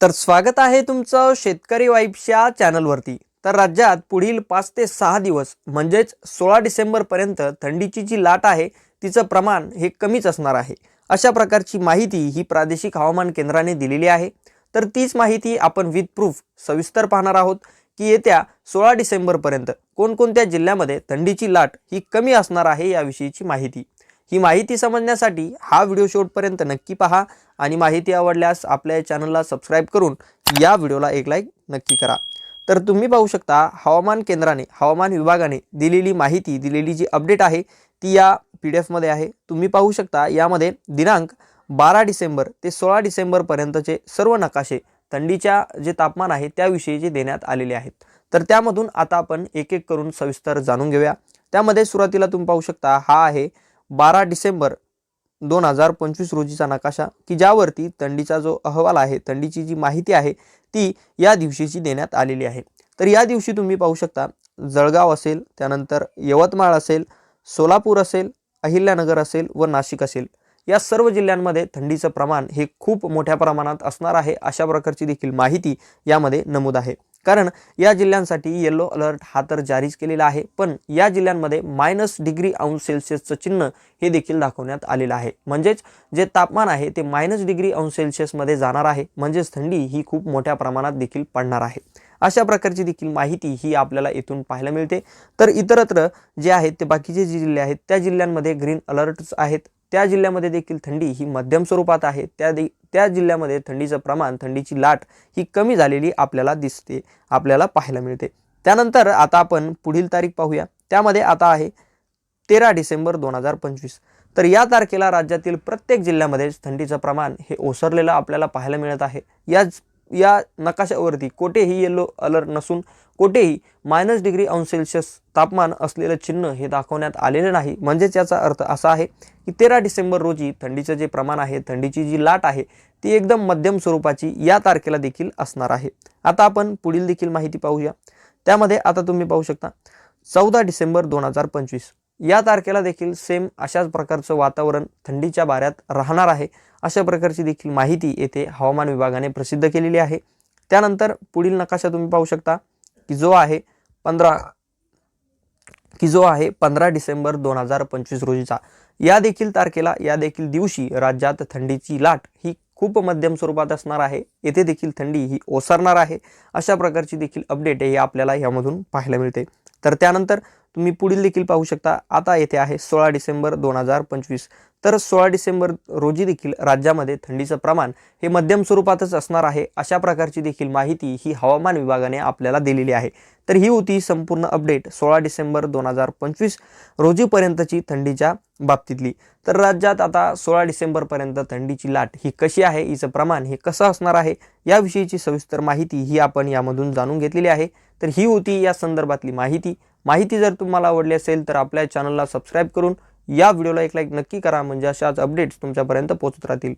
तर स्वागत आहे तुमचं शेतकरी वाईफच्या चॅनलवरती. तर राज्यात पुढील पाच ते सहा दिवस म्हणजेच सोळा डिसेंबरपर्यंत थंडीची जी लाट आहे तिचं प्रमाण हे कमीच असणार आहे. अशा प्रकारची माहिती ही प्रादेशिक हवामान केंद्राने दिलेली आहे. तर तीच माहिती आपण विथ प्रूफ सविस्तर पाहणार आहोत की येत्या सोळा डिसेंबरपर्यंत कोणकोणत्या जिल्ह्यामध्ये थंडीची लाट ही कमी असणार आहे याविषयीची माहिती. ही माहिती समजण्यासाठी हा व्हिडिओ शेवटपर्यंत नक्की पहा आणि माहिती आवडल्यास आपल्या चॅनलला सबस्क्राईब करून या व्हिडिओला एक लाईक नक्की करा. तर तुम्ही पाहू शकता हवामान केंद्राने हवामान विभागाने दिलेली माहिती दिलेली जी अपडेट आहे ती या पी डी एफमध्ये आहे. तुम्ही पाहू शकता यामध्ये दिनांक बारा डिसेंबर ते सोळा डिसेंबरपर्यंतचे सर्व नकाशे थंडीच्या जे तापमान आहे त्याविषयीचे देण्यात आलेले आहेत. तर त्यामधून आता आपण एक एक करून सविस्तर जाणून घेऊया. त्यामध्ये सुरुवातीला तुम्ही पाहू शकता हा आहे बारा डिसेंबर दोन हजार पंचवीस रोजीचा नकाशा की ज्यावरती थंडीचा जो अहवाल आहे थंडीची जी माहिती आहे ती या दिवशीची देण्यात आलेली आहे. तर या दिवशी तुम्ही पाहू शकता जळगाव असेल त्यानंतर यवतमाळ असेल सोलापूर असेल अहिल्यानगर असेल व नाशिक असेल. या सर्व जिल्ह्यांमध्ये थंडीचं प्रमाण हे खूप मोठ्या प्रमाणात असणार आहे. अशा प्रकारची देखील माहिती यामध्ये नमूद आहे. कारण या जिल्ह्यांसाठी येलो अलर्ट हा तर जारीच केलेला आहे. पण या जिल्ह्यांमध्ये मायनस डिग्री अंश सेल्सिअसचं चिन्ह हे देखील दाखवण्यात आलेलं आहे. म्हणजेच जे तापमान आहे ते मायनस डिग्री अंश सेल्सिअसमध्ये जाणार आहे. म्हणजेच थंडी ही खूप मोठ्या प्रमाणात देखील पडणार आहे. अशा प्रकारची देखील माहिती ही आपल्याला येथून पाहायला मिळते. तर इतरत्र जे आहेत ते बाकीचे जे जिल्हे आहेत त्या जिल्ह्यांमध्ये ग्रीन अलर्ट्स आहेत. त्या जिल्ह्यामध्ये देखील थंडी ही मध्यम स्वरूपात आहे. त्या दे त्या जिल्ह्यामध्ये थंडीचं प्रमाण थंडीची लाट ही कमी झालेली आपल्याला दिसते आपल्याला पाहायला मिळते. त्यानंतर आता आपण पुढील तारीख पाहूया. त्यामध्ये आता आहे तेरा डिसेंबर दोन हजार पंचवीस. तर या तारखेला राज्यातील प्रत्येक जिल्ह्यामध्ये थंडीचं प्रमाण हे ओसरलेलं आपल्याला पाहायला मिळत आहे. याच या नकाशावरती कोठेही येलो अलर्ट नसून कोठेही मायनस डिग्री अंश सेल्सिअस तापमान असलेलं चिन्ह हे दाखवण्यात आलेलं नाही. म्हणजेच याचा अर्थ असा आहे की तेरा डिसेंबर रोजी थंडीचं जे प्रमाण आहे थंडीची जी लाट आहे ती एकदम मध्यम स्वरूपाची या तारखेला देखील असणार आहे. आता आपण पुढील देखील माहिती पाहूया. त्यामध्ये आता तुम्ही पाहू शकता चौदा डिसेंबर दोन हजार पंचवीस. या तारखेला देखील सेम अशाच प्रकारचं वातावरण थंडीच्या बाऱ्यात राहणार आहे. अशा प्रकारची देखील माहिती येथे हवामान विभागाने प्रसिद्ध केलेली आहे. त्यानंतर पुढील नकाशा तुम्ही पाहू शकता की जो आहे पंधरा की जो आहे पंधरा डिसेंबर दोन हजार पंचवीस रोजीचा. या देखील तारखेला या देखील दिवशी राज्यात थंडीची लाट ही खूप मध्यम स्वरूपात असणार आहे. येथे देखील थंडी ही ओसरणार आहे. अशा प्रकारची देखील अपडेट हे आपल्याला यामधून पाहायला मिळते. तर त्यानंतर तुम्ही पुढील देखील पाहू शकता. आता येथे आहे सोळा डिसेंबर दोन हजार पंचवीस. तर सोळा डिसेंबर रोजी देखील राज्यामध्ये थंडीचं प्रमाण हे मध्यम स्वरूपातच असणार आहे. अशा प्रकारची देखील माहिती ही हवामान विभागाने आपल्याला दिलेली आहे. तर ही होती संपूर्ण अपडेट सोळा डिसेंबर दोन हजार पंचवीस रोजीपर्यंतची थंडीच्या बाबतीतली. तर राज्यात आता सोळा डिसेंबरपर्यंत थंडीची लाट ही कशी आहे हिचं प्रमाण हे कसं असणार आहे याविषयीची सविस्तर माहिती ही आपण यामधून जाणून घेतलेली आहे. तर ही होती या संदर्भातली माहिती. माहिती जर तुम्हाला आवडली असेल तर आपल्या चॅनलला सबस्क्राईब करून या व्हिडिओला एक लाईक नक्की करा. म्हणजे अशाच अपडेट्स तुमच्यापर्यंत पोहोचत राहतील.